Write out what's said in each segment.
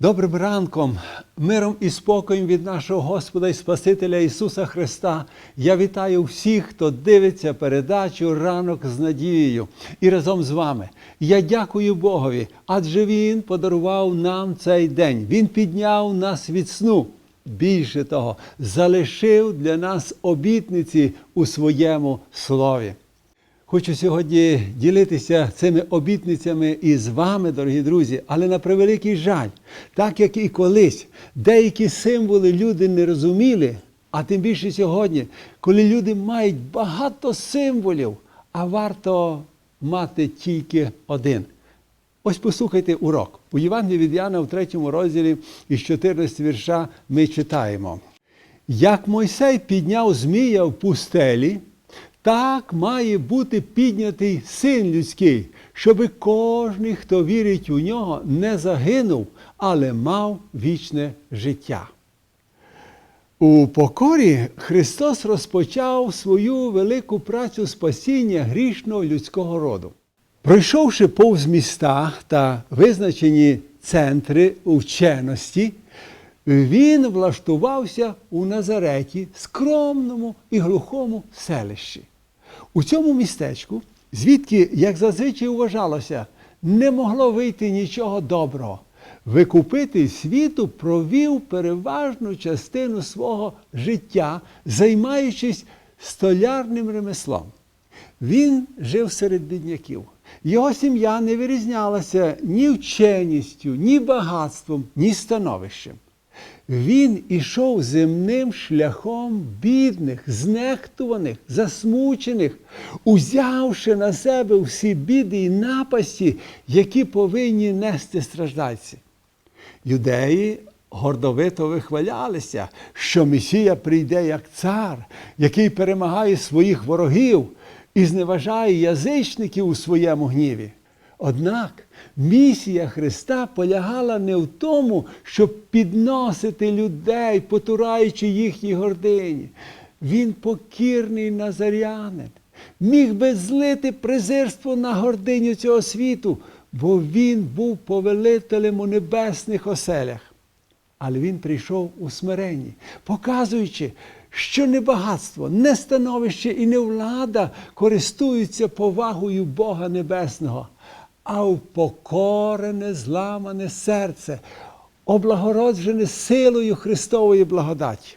Добрим ранком, миром і спокоєм від нашого Господа і Спасителя Ісуса Христа. Я вітаю всіх, хто дивиться передачу ранок з надією. І разом з вами я дякую Богові, адже Він подарував нам цей день. Він підняв нас від сну. Більше того, залишив для нас обітниці у своєму слові. Хочу сьогодні ділитися цими обітницями із вами, дорогі друзі, але на превеликий жаль, так як і колись, деякі символи люди не розуміли, а тим більше сьогодні, коли люди мають багато символів, а варто мати тільки один. Ось послухайте урок. У Євангелії від Яна в третьому розділі із 14 вірша ми читаємо. Як Мойсей підняв Змія в пустелі, так має бути піднятий син людський, щоби кожен, хто вірить у нього, не загинув, але мав вічне життя. У покорі Христос розпочав свою велику працю спасіння грішного людського роду. Пройшовши повз міста та визначені центри вченості, він влаштувався у Назареті, скромному і глухому селищі. У цьому містечку, звідки, як зазвичай вважалося, не могло вийти нічого доброго. Викупитель світу провів переважну частину свого життя, займаючись столярним ремеслом. Він жив серед бідняків. Його сім'я не вирізнялася ні вченістю, ні багатством, ні становищем. Він ішов земним шляхом бідних, знехтуваних, засмучених, узявши на себе всі біди і напасті, які повинні нести страждальці. Юдеї гордовито вихвалялися, що Месія прийде як цар, який перемагає своїх ворогів і зневажає язичників у своєму гніві. Однак місія Христа полягала не в тому, щоб підносити людей, потураючи їхній гордині. Він покірний назарянин, міг би злити презирство на гординю цього світу, бо він був повелителем у небесних оселях. Але він прийшов у смиренні, показуючи, що не багатство, не становище і не влада користуються повагою Бога Небесного, а впокорене, зламане серце, облагороджене силою Христової благодаті.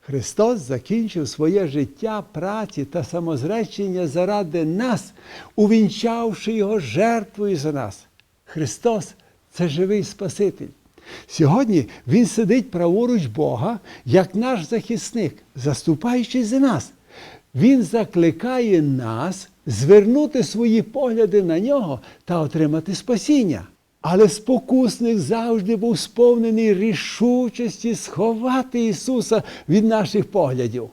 Христос закінчив своє життя праці та самозречення заради нас, увінчавши Його жертвою за нас. Христос це живий Спаситель. Сьогодні Він сидить праворуч Бога, як наш захисник, заступаючись за нас. Він закликає нас звернути свої погляди на нього та отримати спасіння. Але спокусник завжди був сповнений рішучості сховати Ісуса від наших поглядів,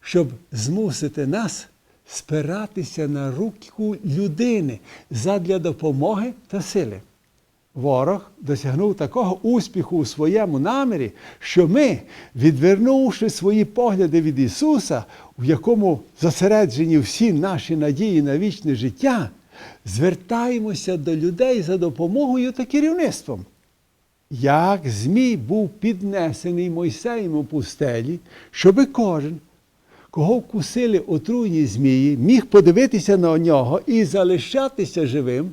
щоб змусити нас спиратися на руку людини задля допомоги та сили. Ворог досягнув такого успіху у своєму намірі, що ми, відвернувши свої погляди від Ісуса, в якому зосереджені всі наші надії на вічне життя, звертаємося до людей за допомогою та керівництвом. Як Змій був піднесений Мойсеєм у пустелі, щоби кожен, кого вкусили отруйні змії, міг подивитися на нього і залишатися живим,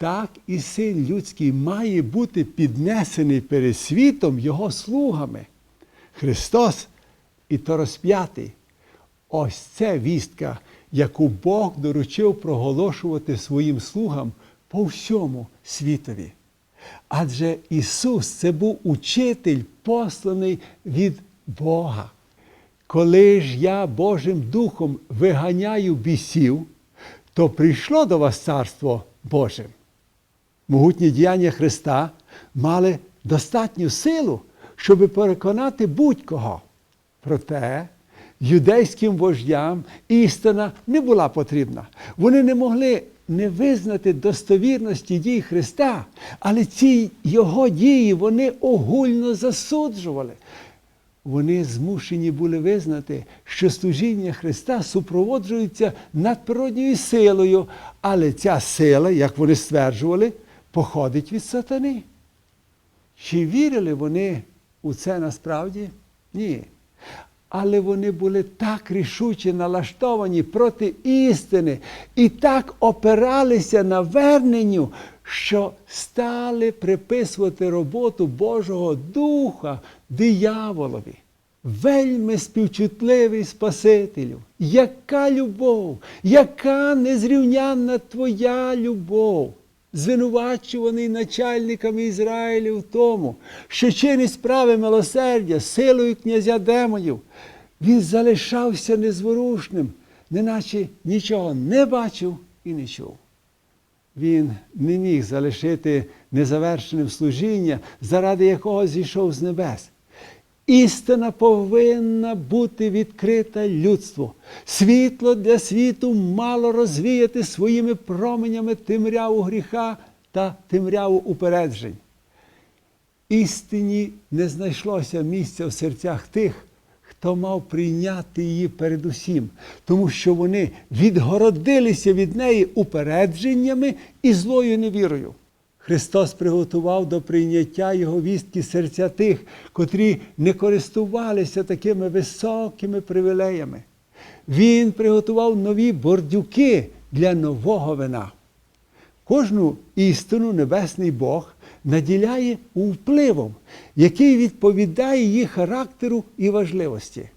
так і син людський має бути піднесений перед світом його слугами. Христос і то розп'ятий. Ось це вістка, яку Бог доручив проголошувати своїм слугам по всьому світові. Адже Ісус це був учитель, посланий від Бога. Коли ж я Божим Духом виганяю бісів, то прийшло до вас Царство Боже. Могутні діяння Христа мали достатню силу, щоб переконати будь-кого. Проте юдейським вождям істина не була потрібна. Вони не могли не визнати достовірності дій Христа, але ці його дії вони огульно засуджували. Вони змушені були визнати, що служіння Христа супроводжується надприродньою силою, але ця сила, як вони стверджували, походить від сатани. Чи вірили вони у це насправді? Ні. Але вони були так рішуче налаштовані проти істини і так опиралися на верненню, що стали приписувати роботу Божого Духа дияволові. Вельми співчутливий Спасителю, яка любов, яка незрівнянна твоя любов, звинувачуваний начальниками Ізраїлю в тому, що чинить справи милосердя силою князя демонів, він залишався незворушним, неначе нічого не бачив і не чув. Він не міг залишити незавершеним служіння, заради якого зійшов з небес. Істина повинна бути відкрита людству. Світло для світу мало розвіяти своїми променями темряву гріха та темряву упереджень. Істині не знайшлося місця в серцях тих, хто мав прийняти її передусім, тому що вони відгородилися від неї упередженнями і злою невірою. Христос приготував до прийняття Його вістки серця тих, котрі не користувалися такими високими привілеями. Він приготував нові бордюки для нового вина. Кожну істину Небесний Бог наділяє впливом, який відповідає її характеру і важливості.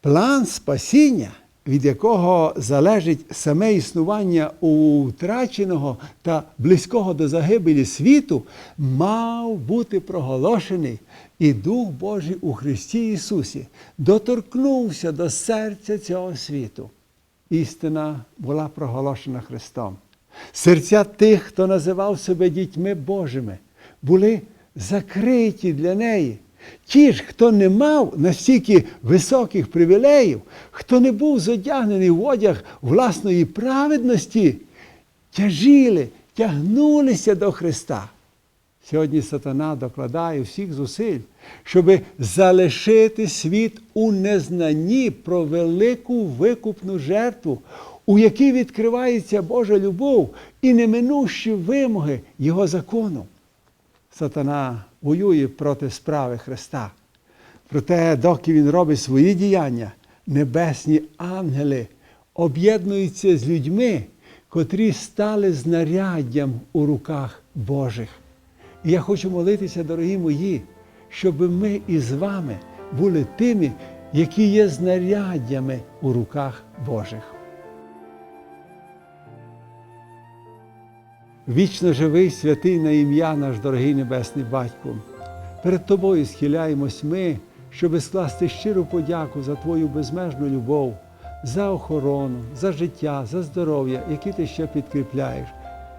План спасіння, від якого залежить саме існування утраченого та близького до загибелі світу, мав бути проголошений, і Дух Божий у Христі Ісусі доторкнувся до серця цього світу. Істина була проголошена Христом. Серця тих, хто називав себе дітьми Божими, були закриті для неї. Ті ж, хто не мав настільки високих привілеїв, хто не був зодягнений в одяг власної праведності, тяжіли, тягнулися до Христа. Сьогодні сатана докладає всіх зусиль, щоб залишити світ у незнанні про велику викупну жертву, у якій відкривається Божа любов і неминущі вимоги Його закону. Сатана воює проти справи Христа. Проте, доки він робить свої діяння, небесні ангели об'єднуються з людьми, котрі стали знаряддям у руках Божих. І я хочу молитися, дорогі мої, щоб ми із вами були тими, які є знаряддями у руках Божих. Вічно живий святий на ім'я наш дорогий Небесний Батько. Перед Тобою схиляємось ми, щоби скласти щиру подяку за Твою безмежну любов, за охорону, за життя, за здоров'я, які ти ще підкріпляєш,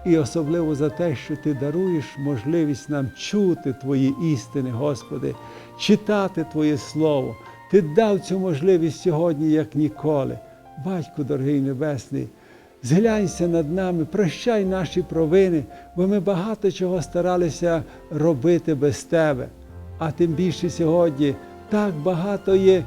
і особливо за те, що ти даруєш можливість нам чути Твої істини, Господи, читати Твоє Слово. Ти дав цю можливість сьогодні, як ніколи. Батько дорогий Небесний. Зглянься над нами, прощай наші провини, бо ми багато чого старалися робити без тебе. А тим більше сьогодні так багато є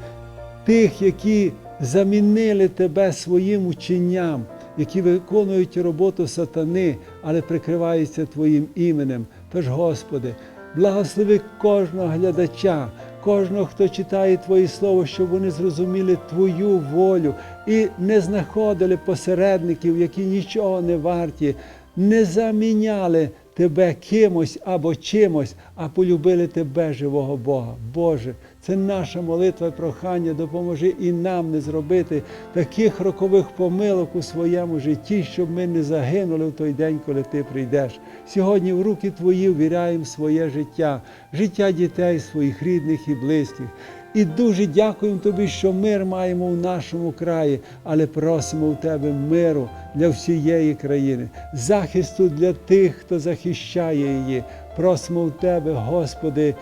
тих, які замінили тебе своїм ученням, які виконують роботу сатани, але прикриваються Твоїм іменем. Тож, Господи, благослови кожного глядача, кожного, хто читає Твоє Слово, щоб вони зрозуміли Твою волю і не знаходили посередників, які нічого не варті, не заміняли Тебе кимось або чимось, а полюбили Тебе, живого Бога. Боже, це наша молитва і прохання. Допоможи і нам не зробити таких рокових помилок у своєму житті, щоб ми не загинули в той день, коли Ти прийдеш. Сьогодні в руки Твої ввіряємо своє життя, життя дітей, своїх рідних і близьких. І дуже дякуємо Тобі, що мир маємо в нашому краї, але просимо у Тебе миру для всієї країни, захисту для тих, хто захищає її. Просимо у Тебе, Господи,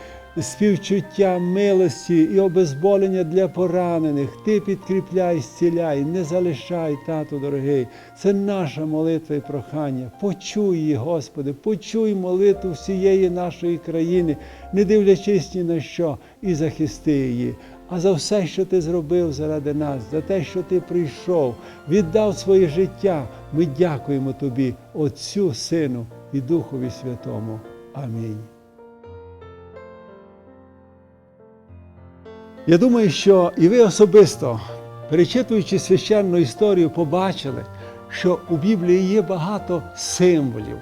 співчуття милості і обезболення для поранених. Ти підкріпляй, зціляй, не залишай, тату дорогий. Це наша молитва і прохання. Почуй її, Господи, почуй молитву всієї нашої країни, не дивлячись ні на що, і захисти її. А за все, що ти зробив заради нас, за те, що ти прийшов, віддав своє життя, ми дякуємо тобі, Отцю, Сину і Духові Святому. Амінь. Я думаю, що і ви особисто, перечитуючи священну історію, побачили, що у Біблії є багато символів,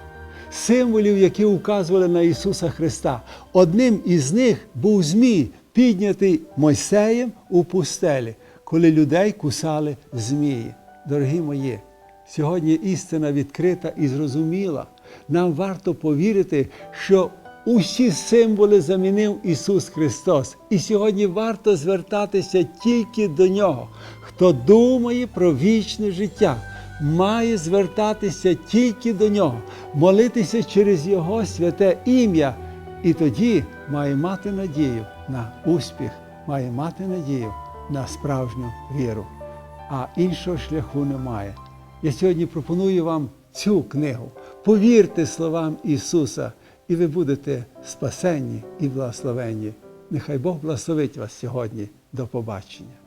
символів, які указували на Ісуса Христа. Одним із них був Змій, піднятий Мойсеєм у пустелі, коли людей кусали змії. Дорогі мої, сьогодні істина відкрита і зрозуміла. Нам варто повірити, що усі символи замінив Ісус Христос. І сьогодні варто звертатися тільки до Нього. Хто думає про вічне життя, має звертатися тільки до Нього, молитися через Його святе ім'я. І тоді має мати надію на успіх, має мати надію на справжню віру. А іншого шляху немає. Я сьогодні пропоную вам цю книгу. Повірте словам Ісуса, і ви будете спасенні і благословенні. Нехай Бог благословить вас сьогодні. До побачення.